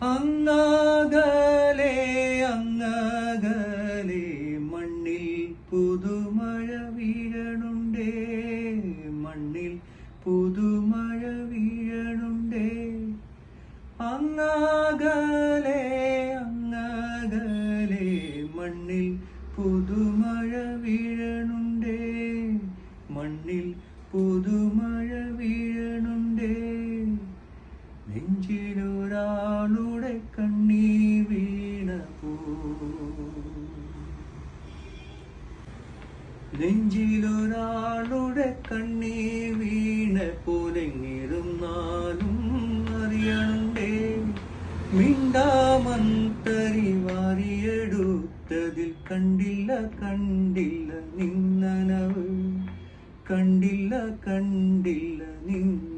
അങ്ങകലെ അങ്ങകലെ മണ്ണിൽ പുതുമഴ വീഴണുണ്ടേ മണ്ണിൽ പുതുമഴ വീഴണുണ്ടേ. അങ്ങകലെ അങ്ങകലെ മണ്ണിൽ പുതുമഴ വീഴണുണ്ടേ മണ്ണിൽ പുതുമഴ നെഞ്ചിലൊരാളുടെ കണ്ണീ വീണ നെഞ്ചിലൊരാളുടെ കണ്ണീ വീണ പോലെങ്ങിരുന്നാലും അറിയണ്ടേ മിണ്ടാമന്തരി വാരിയെടുത്തതിൽ കണ്ടില്ല കണ്ടില്ല നിന്നനവ്. കണ്ടില്ല കണ്ടില്ല നിന്ന